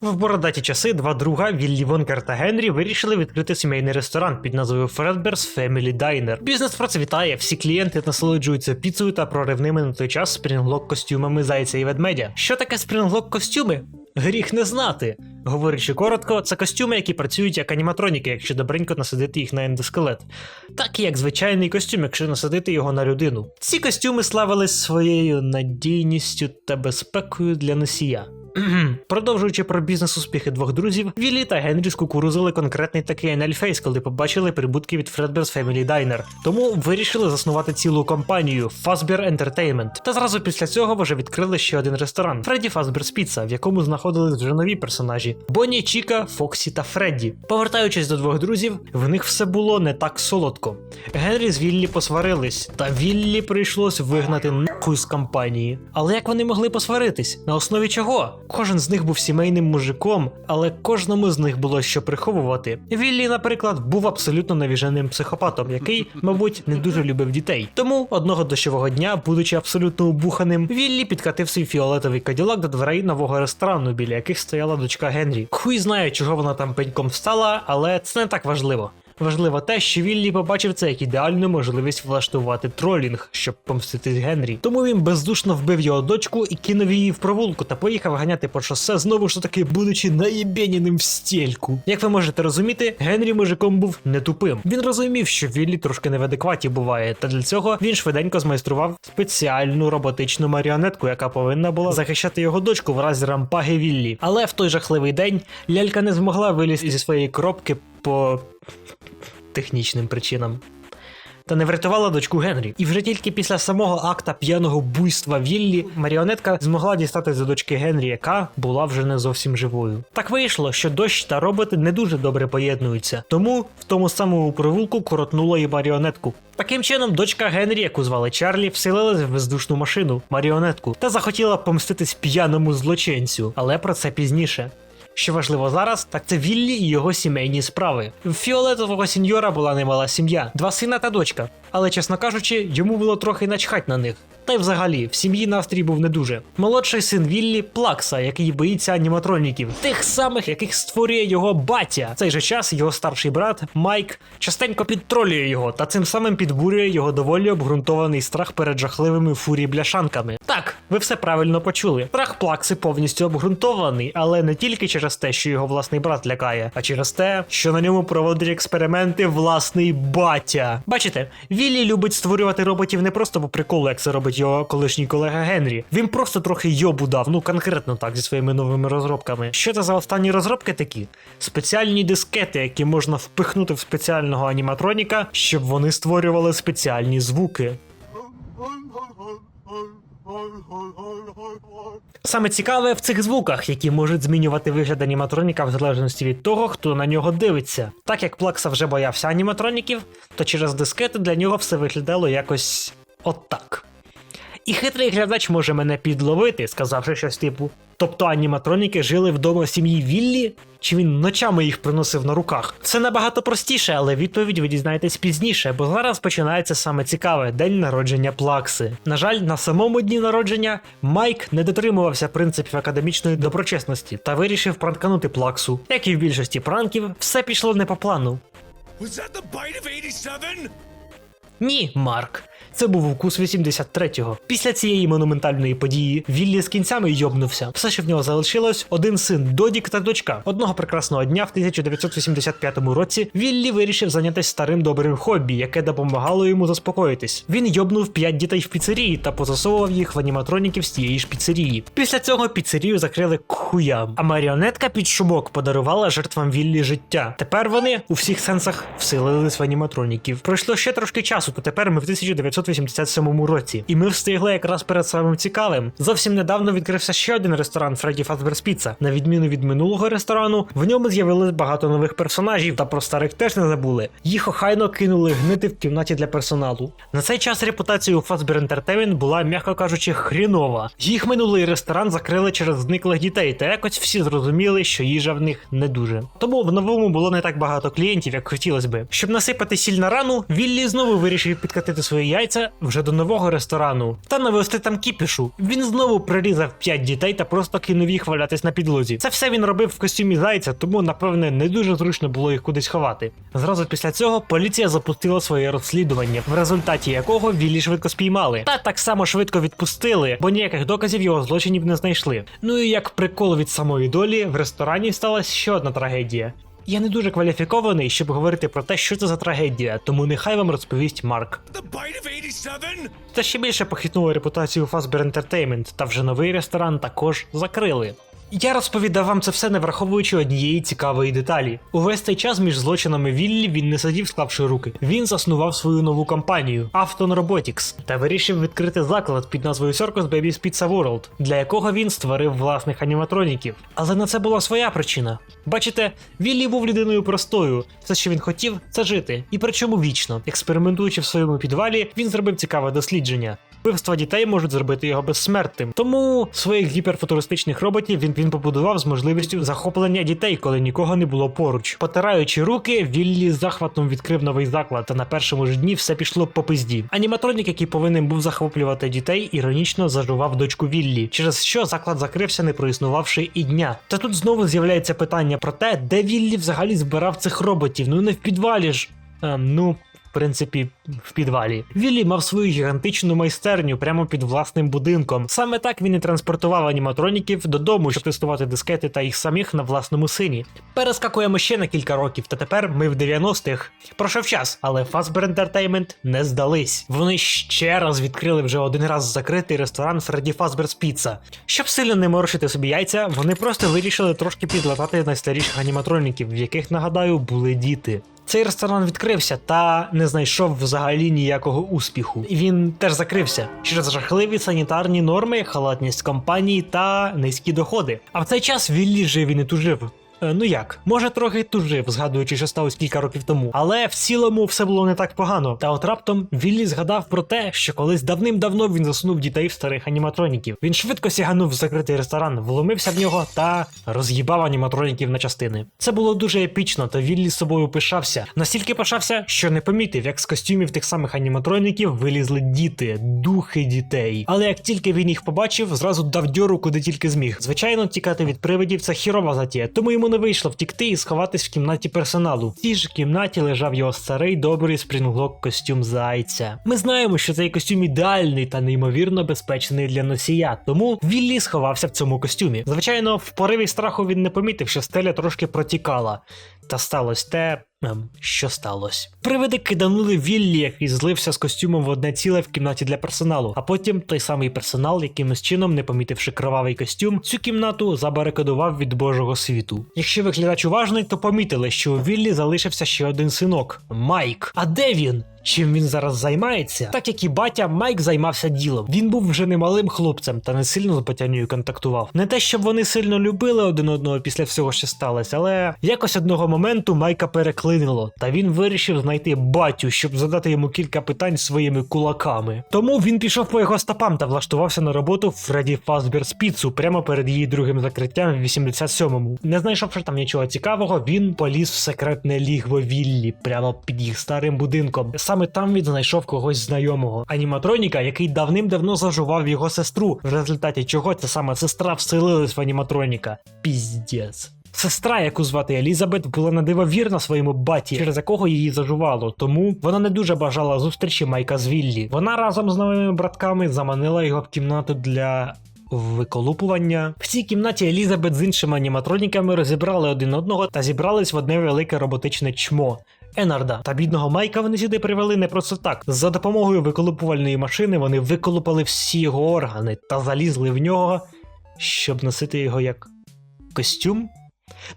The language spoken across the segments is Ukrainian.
В бородаті часи два друга Віллі Вонкер та Генрі вирішили відкрити сімейний ресторан під назвою Fredbear's Family Diner. Бізнес процвітає, всі клієнти насолоджуються піцею та проривними на той час спрінглок костюмами зайця і ведмедя. Що таке спрінглок костюми? Гріх не знати. Говорячи коротко, це костюми, які працюють як аніматроніки, якщо добренько насадити їх на ендоскелет. Так і як звичайний костюм, якщо насадити його на людину. Ці костюми славились своєю надійністю та безпекою для носія. Продовжуючи про бізнес успіхи двох друзів, Віллі та Генрі скукурузили конкретний такий анельфейс, коли побачили прибутки від Fredbear's Family Diner. Тому вирішили заснувати цілу компанію Fazbear Entertainment. Та зразу після цього вже відкрили ще один ресторан Freddy Fazbear's Pizza, в якому знаходились вже нові персонажі Бонні, Чіка, Фоксі та Фредді. Повертаючись до двох друзів, в них все було не так солодко. Генрі з Віллі посварились, та Віллі прийшлось вигнати нахуй з компанії. Але як вони могли посваритись? На основі чого? Кожен з них був сімейним мужиком, але кожному з них було що приховувати. Віллі, наприклад, був абсолютно навіженим психопатом, який, мабуть, не дуже любив дітей. Тому одного дощового дня, будучи абсолютно убуханим, Віллі підкатив свій фіолетовий каділак до дверей нового ресторану, біля яких стояла дочка Генрі. Хуй знає, чого вона там пеньком встала, але це не так важливо. Важливо те, що Віллі побачив це як ідеальну можливість влаштувати тролінг, щоб помститись Генрі. Тому він бездушно вбив його дочку і кинув її в провулку та поїхав ганяти по шосе, знову ж таки, будучи наєбєніним в стільку. Як ви можете розуміти, Генрі мужиком був не тупим. Він розумів, що Віллі трошки не в адекваті буває, та для цього він швиденько змайстрував спеціальну роботичну маріонетку, яка повинна була захищати його дочку в разі рампаги Віллі. Але в той жахливий день лялька не змогла вилізти зі своєї коробки по технічним причинам. Та не врятувала дочку Генрі. І вже тільки після самого акта п'яного буйства Віллі маріонетка змогла дістати до дочки Генрі, яка була вже не зовсім живою. Так вийшло, що дощ та роботи не дуже добре поєднуються, тому в тому самому провулку коротнуло і маріонетку. Таким чином, дочка Генрі, яку звали Чарлі, вселилась в бездушну машину, маріонетку, та захотіла помститись п'яному злочинцю, але про це пізніше. Що важливо зараз, так це Віллі і його сімейні справи. В фіолетового сеньора була немала сім'я, два сина та дочка. Але, чесно кажучи, йому було трохи начхать на них. Та й взагалі, в сім'ї настрій був не дуже. Молодший син Віллі Плакса, який боїться аніматроніків, тих самих, яких створює його батя. В цей же час його старший брат Майк частенько підтролює його та цим самим підбурює його доволі обґрунтований страх перед жахливими фурі бляшанками. Так, ви все правильно почули. Страх Плакси повністю обґрунтований, але не тільки через те, що його власний брат лякає, а через те, що на ньому проводить експерименти власний батя. Бачите, Віллі любить створювати роботів не просто по приколу, як це робить його колишній колега Генрі. Він просто трохи йобу дав, ну конкретно так, зі своїми новими розробками. Що це за останні розробки такі? Спеціальні дискети, які можна впихнути в спеціального аніматроніка, щоб вони створювали спеціальні звуки. Саме цікаве в цих звуках, які можуть змінювати вигляд аніматроніка в залежності від того, хто на нього дивиться. Так як Плакса вже боявся аніматроніків, то через дискети для нього все виглядало якось отак. І хитрий глядач може мене підловити, сказавши щось типу: тобто аніматроніки жили вдома сім'ї Віллі? Чи він ночами їх приносив на руках? Це набагато простіше, але відповідь ви дізнаєтесь пізніше, бо зараз починається саме цікаве день народження Плакси. На жаль, на самому дні народження Майк не дотримувався принципів академічної доброчесності та вирішив пранканути Плаксу. Як і в більшості пранків, все пішло не по плану. Was that the bite of 87? Ні, Марк. Це був укус 83-го. Після цієї монументальної події Віллі з кінцями йобнувся. Все, що в нього залишилось, один син Додік та дочка. Одного прекрасного дня в 1985 році Віллі вирішив зайнятися старим добрим хобі, яке допомагало йому заспокоїтись. Він йобнув п'ять дітей в піцерії та позасовував їх в аніматроніків з тієї ж піцерії. Після цього піцерію закрили к хуям, а маріонетка під шумок подарувала жертвам Віллі життя. Тепер вони у всіх сенсах вселились в аніматроніків. Пройшло ще трошки часу, то тепер ми в 1987 році, і ми встигли якраз перед самим цікавим. Зовсім недавно відкрився ще один ресторан Фредді Fazbear's Pizza. На відміну від минулого ресторану, в ньому з'явилось багато нових персонажів, та про старих теж не забули. Їх охайно кинули гнити в кімнаті для персоналу. На цей час репутація у Fazbear Entertainment була, м'яко кажучи, хрінова. Їх минулий ресторан закрили через зниклих дітей, та якось всі зрозуміли, що їжа в них не дуже. Тому в новому було не так багато клієнтів, як хотілося би. Щоб насипати сіль на рану, Віллі знову вирішив вирішив підкатити свої яйця вже до нового ресторану та навести там кіпішу. Він знову прирізав п'ять дітей та просто кинув їх валятись на підлозі. Це все він робив в костюмі зайця, тому напевне не дуже зручно було їх кудись ховати. Зразу після цього поліція запустила своє розслідування, в результаті якого Віллі швидко спіймали. Та так само швидко відпустили, бо ніяких доказів його злочинів не знайшли. Ну і як прикол від самої долі, в ресторані сталася ще одна трагедія. Я не дуже кваліфікований, щоб говорити про те, що це за трагедія, тому нехай вам розповість Марк. The bite of 87? Це ще більше похитнуло репутацію Fazbear Entertainment, та вже новий ресторан також закрили. Я розповідав вам це все не враховуючи однієї цікавої деталі. Увесь цей час між злочинами Віллі він не сидів, склавши руки. Він заснував свою нову компанію Afton Robotics та вирішив відкрити заклад під назвою Circus Baby's Pizza World, для якого він створив власних аніматроніків. Але на це була своя причина. Бачите, Віллі був людиною простою. Все, що він хотів, це жити. І причому вічно. Експериментуючи в своєму підвалі, він зробив цікаве дослідження. Вбивства дітей можуть зробити його безсмертним. Тому своїх гіперфутуристичних роботів він, він побудував з можливістю захоплення дітей, коли нікого не було поруч. Потираючи руки, Віллі захватом відкрив новий заклад, та на першому ж дні все пішло по пизді. Аніматронік, який повинен був захоплювати дітей, іронічно зажував дочку Віллі, через що заклад закрився, не проіснувавши і дня. Та тут знову з'являється питання про те, де Віллі взагалі збирав цих роботів. Ну не в підвалі ж. Ем, ну, принципі, в підвалі. Віллі мав свою гігантичну майстерню прямо під власним будинком. Саме так він і транспортував аніматроніків додому, щоб тестувати дискети та їх самих на власному сині. Перескакуємо ще на кілька років, та тепер ми в 90-х. Пройшов час, але Fazbear Entertainment не здались. Вони ще раз відкрили вже один раз закритий ресторан Freddy Fazbear's Pizza. Щоб сильно не морочити собі яйця, вони просто вирішили трошки підлатати найстаріших аніматроніків, в яких, нагадаю, були діти. Цей ресторан відкрився та не знайшов взагалі ніякого успіху. Він теж закрився через жахливі санітарні норми, халатність компанії та низькі доходи. А в цей час Віллі жив і не тужив. Е, Ну як, може трохи тужив, згадуючи, що сталося кілька років тому, але в цілому все було не так погано. Та от раптом Віллі згадав про те, що колись давним-давно він засунув дітей в старих аніматроніків. Він швидко сяганув в закритий ресторан, вломився в нього та роз'їбав аніматроніків на частини. Це було дуже епічно, та Віллі з собою пишався. Настільки пишався, що не помітив, як з костюмів тих самих аніматроніків вилізли діти, духи дітей. Але як тільки він їх побачив, зразу дав дьору куди тільки зміг. Звичайно, тікати від привидів це хірова затія, тому йому не вийшло втікти і сховатись в кімнаті персоналу. В цій ж кімнаті лежав його старий добрий спрінглок костюм зайця. Ми знаємо, що цей костюм ідеальний та неймовірно безпечний для носія, тому Віллі сховався в цьому костюмі. Звичайно, в пориві страху він не помітив, що стеля трошки протікала. Та сталося те, що сталося. Привиди киданули Віллі, який злився з костюмом в одне ціле в кімнаті для персоналу. А потім той самий персонал, якимось чином, не помітивши кровавий костюм, цю кімнату забарикадував від Божого світу. Якщо виглядач уважний, то помітили, що у Віллі залишився ще один синок Майк. А де він? Чим він зараз займається? Так як і батя, Майк займався ділом. Він був вже немалим хлопцем та не сильно з батянею контактував. Не те, щоб вони сильно любили один одного після всього, що сталося, але якось одного моменту Майка переклинило, та він вирішив знайти батю, щоб задати йому кілька питань своїми кулаками. Тому він пішов по його стопам та влаштувався на роботу в Фредді Фазберс Піцу прямо перед її другим закриттям в 87-му. Не знайшовши там нічого цікавого, він поліз в секретне лігво Віллі прямо під їх старим будинком. Саме там він знайшов когось знайомого. Аніматроніка, який давним-давно зажував його сестру, в результаті чого ця сама сестра вселилась в аніматроніка. Піздець. Сестра, яку звати Елізабет, була на своєму баті, через якого її зажувало, тому вона не дуже бажала зустрічі Майка з Віллі. Вона разом з новими братками заманила його в кімнату для. Виколупування в цій кімнаті Елізабет з іншими аніматроніками розібрали один одного та зібрались в одне велике роботичне чмо. Енарда та бідного Майка вони сюди привели не просто так. За допомогою виколупувальної машини вони виколупали всі його органи та залізли в нього, щоб носити його як костюм.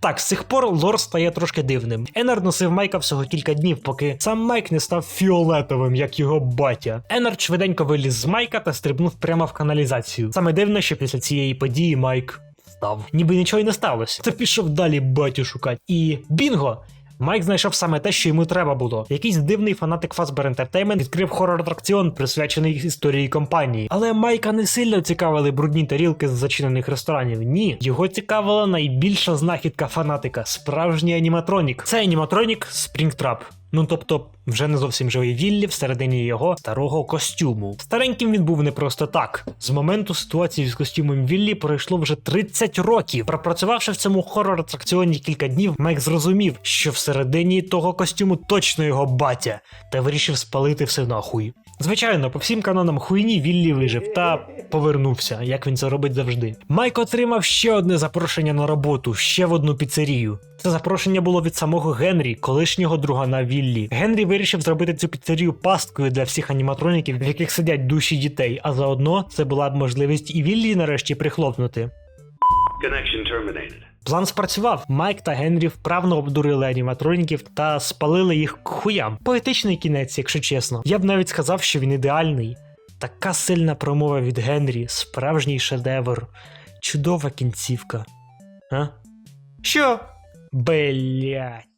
Так, з цих пор лор стає трошки дивним. Енард носив Майка всього кілька днів, поки сам Майк не став фіолетовим, як його батя. Енард швиденько виліз з Майка та стрибнув прямо в каналізацію. Саме дивне, що після цієї події Майк встав. Ніби нічого й не сталося. Це пішов далі батю шукати. І бінго! Майк знайшов саме те, що йому треба було. Якийсь дивний фанатик Fazbear Entertainment відкрив хорор-атракціон, присвячений історії компанії. Але Майка не сильно цікавили брудні тарілки з зачинених ресторанів. Ні, його цікавила найбільша знахідка фанатика справжній аніматронік. Це аніматронік Springtrap. Ну тобто, вже не зовсім живий Віллі всередині його старого костюму. Стареньким він був не просто так. З моменту ситуації з костюмом Віллі пройшло вже 30 років. Пропрацювавши в цьому хорор-атракціоні кілька днів, Майк зрозумів, що всередині того костюму точно його батя, та вирішив спалити все нахуй. Звичайно, по всім канонам хуйні Віллі вижив та повернувся, як він це робить завжди. Майк отримав ще одне запрошення на роботу, ще в одну піцерію. Це запрошення було від самого Генрі, колишнього другана Віллі. Генрі вирішив зробити цю піцерію пасткою для всіх аніматроніків, в яких сидять душі дітей, а заодно це була б можливість і Віллі нарешті прихлопнути. Connection terminated. План спрацював. Майк та Генрі вправно обдурили аніматроніків та спалили їх к хуям. Поетичний кінець, якщо чесно. Я б навіть сказав, що він ідеальний. Така сильна промова від Генрі, справжній шедевр, чудова кінцівка. А? Що? Блять.